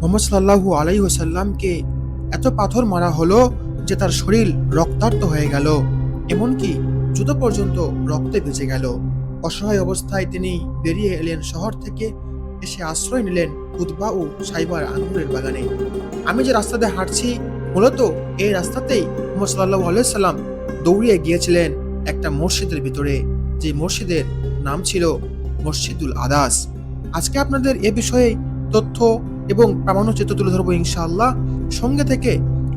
মোহাম্মদ সাল্লাহু আলাই ওসাল্লামকে এত পাথর মারা হলো যে তার শরীর রক্তাক্ত হয়ে গেল, এমনকি জুতো পর্যন্ত রক্তে ভেজে গেল। অসহায় অবস্থায় তিনি বেরিয়ে এলেন শহর থেকে, এসে আশ্রয় নিলেন উদ্বা ও সাইবার আঙ্গুরের বাগানে। আমি যে রাস্তাতে হাঁটছি, মূলত এই রাস্তাতেই মোহাম্মদ সাল্লাহু আলাইসাল্লাম দৌড়িয়ে গিয়েছিলেন একটা মসজিদের ভিতরে, যে মসজিদের নাম ছিল মসজিদুল আদাস। আজকে আপনাদের এ বিষয়ে তথ্য এবং প্রামাণ্য চিত্র তুলে ধরবো ইনশাআল্লাহ। সঙ্গে থেকে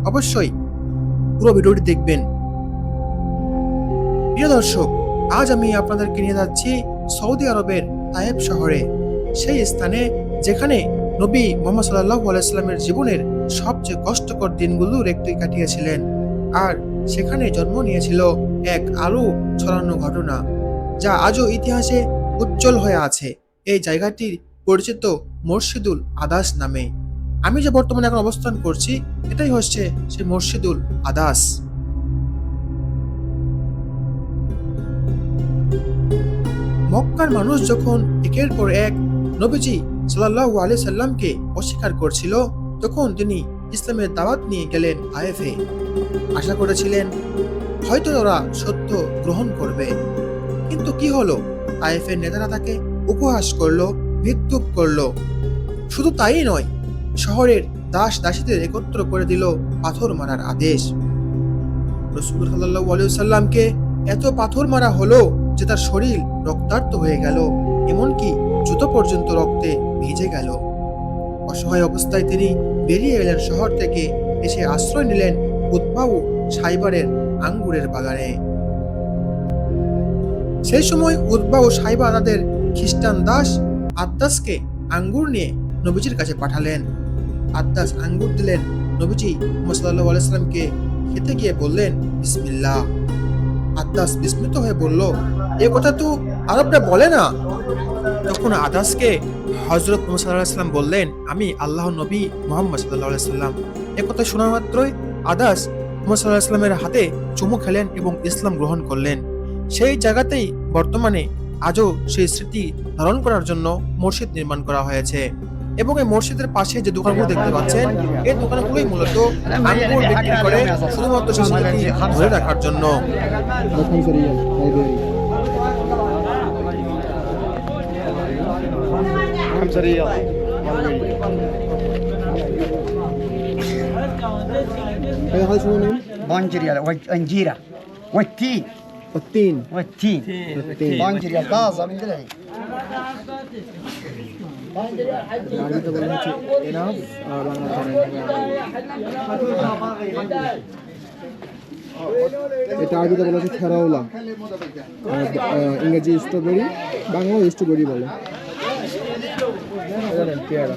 অবশ্যই পুরো ভিডিওটি দেখবেন। প্রিয় দর্শক, আজ আমি আপনাদেরকে নিয়ে যাচ্ছি সৌদি আরবের তায়েব শহরে। সেই স্থানে যেখানে নবী মোহাম্মদ সাল্লাহ আলাইস্লামের জীবনের সবচেয়ে কষ্টকর দিনগুলোর একটি কাটিয়েছিলেন আর সেখানে জন্ম নিয়েছিল এক আলো ছড়ানো ঘটনা, যা আজও ইতিহাসে উজ্জ্বল হয়ে আছে। এই জায়গাটির পরিচিত মসজিদুল আদাস নামে। আমি যে বর্তমানে এখন অবস্থান করছি, এটাই হচ্ছে সেই মসজিদুল আদাস। মক্কার মানুষ যখন একের পর এক নবীজি সাল্লাল্লাহু আলাইহি সাল্লামকে অস্বীকার করছিল, তখন তিনি ইসলামের দাওয়াত নিয়ে গেলেন আয়েফে আশা করেছিলেন, হয়তো ওরা সত্য গ্রহণ করবে। কিন্তু কি হলো? আইএফের নেতারা তাকে উপহাস করল। বিদ্রুপ করল। শুধু তাই নয়, শহরের দাস দাসীদের একত্র করে দিল পাথর মারার আদেশ। রসুল সাল্লাহ সাল্লামকে এত পাথর মারা হলো যে তার শরীর রক্তাক্ত হয়ে গেল, এমনকি জুতো পর্যন্ত রক্তে ভিজে গেল। অসহায় অবস্থায় তিনি বেরিয়ে এলেন শহর থেকে, এসে আশ্রয় নিলেন উদ্বাউ সাইবারের আঙ্গুরের বাগানে। সেই সময় উদ্বা ও সাইবা তাদের খ্রিস্টান দাস আদ্দাসকে আঙ্গুর নিয়ে নবীজির কাছে পাঠালেন। আদ্দাস আঙ্গুর দিলেন। নবীজি মোসাল্লাহ আলাইসালামকে খেতে গিয়ে বললেন, বিসমিল্লাহ। আদ্দাস বিস্মিত হয়ে বলল, এ কথা তো আরবরা বলে না? তখন আদাসকে হজরত মোহাম্মদ বললেন, আমি আল্লাহ নবী মোহাম্মদ সাল্লাহ সাল্লাম। এ কথা শোনা মাত্রই আদাস মোহাম্মদ সাল্লাহ সাল্লামের হাতে চুমু খেলেন এবং ইসলাম গ্রহণ করলেন। সেই জায়গাতেই বর্তমানে আজও সেই স্মৃতি ধারণ করার জন্য মসজিদ নির্মাণ করা হয়েছে এবং এই মসজিদের পাশে যে দোকানগুলো দেখতে পাচ্ছেন এই দোকানগুলোই মূলত আঙ্গুর বিক্রি করে শুধুমাত্র সেই স্মৃতি ধরে রাখার জন্য Bakın sarıya, Haydari. خمسة ريال هذا هذا شو نوم؟ بانجريال وانجيرة والتين التين والتين التين بانجريال طازة من دلعي আরবিতে বলা হচ্ছে এনাফ আর বাংলা জানেন এটা আরবিতে বলা হচ্ছে খেরাওলা আর আহ, ইংরেজি স্ট্রবেরি বাংলা স্ট্রবেরি বলে জানেন পেয়ারা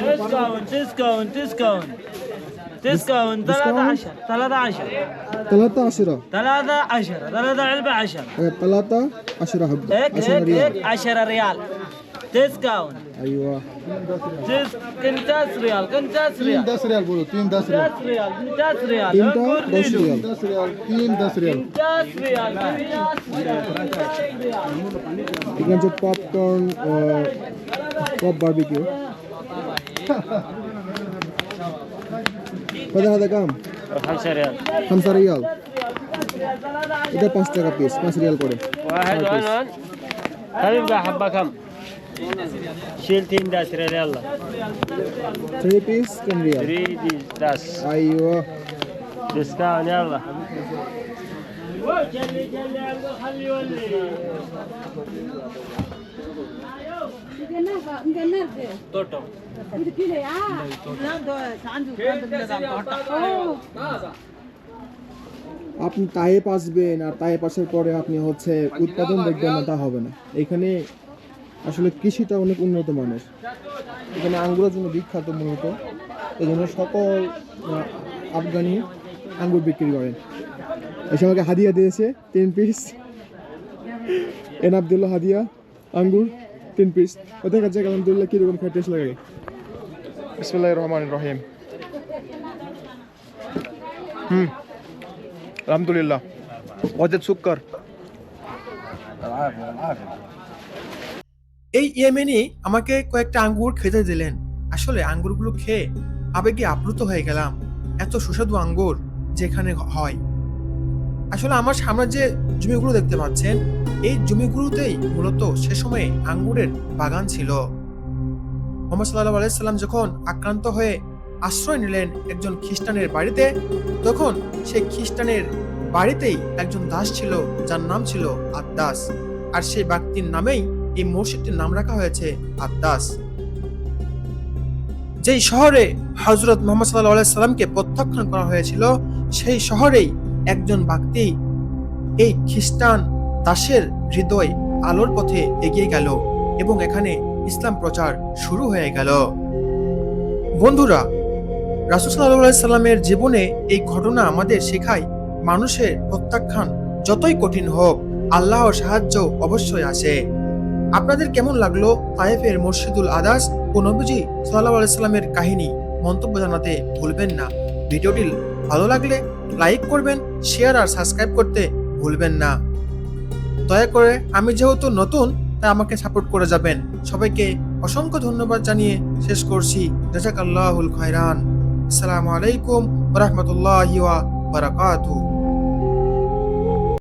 ديسكاونت ديسكاونت ديسكاونت تسكون 13 13 13 13 13 علبة 10 13 10 حبة 10 ريال. 10 ريال. أيوة. تسكون ريال كنتاس ريال كنتاس ريال. 10 ريال بولو ريال. 10 ريال 10 ريال. كنتاس ريال. 10 ريال 10 ريال. 3 ريال كنتاس ريال. এখানে যে ريال পপ ريال কত হাজার কাম 5 ريال খামসা রিয়াল এটা পাঁচ টাকা পিস পাঁচ রিয়াল করে واحد وين وين هذه يبقى حبة كم شيل تين داس ريال يلا থ্রি পিস টেন রিয়াল 3 دي داس আইয়ো ديسكاونت يلا جلي جلي خلي يولي আপনি তায়ে পাসবেন আর তায়ে পাশের পরে আপনি হচ্ছে উৎপাদন দেখবেন না তা হবে না। এখানে আসলে কৃষিটা অনেক উন্নত মানুষ এখানে আঙ্গুরের জন্য বিখ্যাত মূলত। এই জন্য সকল আফগানি আঙ্গুর বিক্রি করেন। এসে আমাকে হাদিয়া দিয়েছে তিন পিস এন আবদুল্লাহ হাদিয়া আঙ্গুর। তিন পিস ও দেখা যাক আলহামদুলিল্লাহ কীরকম খেয়ে টেস্ট লাগে। বিসমুল্লাহ রহমান রহিম। হুম আলহামদুলিল্লাহ। ওদের সুক্কর এই ইয়েমেনি আমাকে কয়েকটা আঙ্গুর খেতে দিলেন। আসলে আঙ্গুরগুলো খেয়ে আবেগে আপ্লুত হয়ে গেলাম। এত সুস্বাদু আঙ্গুর যেখানে হয়। আসলে আমার সামনে যে জমিগুলো দেখতে পাচ্ছেন, এই জমিগুলোতেই মূলত সে সময়ে আঙ্গুরের বাগান ছিল। মোহাম্মদ সাল্লাহ আলাইসাল্লাম যখন আক্রান্ত হয়ে আশ্রয় নিলেন একজন খ্রিস্টানের বাড়িতে, তখন সেই খ্রিস্টানের বাড়িতেই একজন দাস ছিল, যার নাম ছিল আদ্দাস। আর সেই ব্যক্তির নামেই এই মসজিদটির নাম রাখা হয়েছে আদ্দাস। যেই শহরে হজরত মোহাম্মদ সাল্লাহ সাল্লামকে প্রত্যাখ্যান করা হয়েছিল, সেই শহরেই একজন ব্যক্তি এই খ্রিস্টান দাসের হৃদয় আলোর পথে এগিয়ে গেল এবং এখানে ইসলাম প্রচার শুরু হয়ে গেল। বন্ধুরা, রাসুল সাল্লাহ সাল্লামের জীবনে এই ঘটনা আমাদের শেখায় মানুষের প্রত্যাখ্যান যতই কঠিন হোক, আল্লাহর সাহায্য অবশ্যই আসে। আপনাদের কেমন লাগল তায়েফের মসজিদুল আদাস ও নবীজি সাল্লাহ আলাইসাল্লামের কাহিনী মন্তব্য জানাতে ভুলবেন না। ভিডিওটি ভালো লাগলে লাইক করবেন শেয়ার আর সাবস্ক্রাইব করতে ভুলবেন না। দয়া করে আমি যেহেতু নতুন, তাই আমাকে সাপোর্ট করে যাবেন। সবাইকে অসংখ্য ধন্যবাদ জানিয়ে শেষ করছি। জাজাকাল্লাহুল খায়রান। আসসালামু আলাইকুম রাহমাতুল্লাহি ওয়া বারাকাতুহু।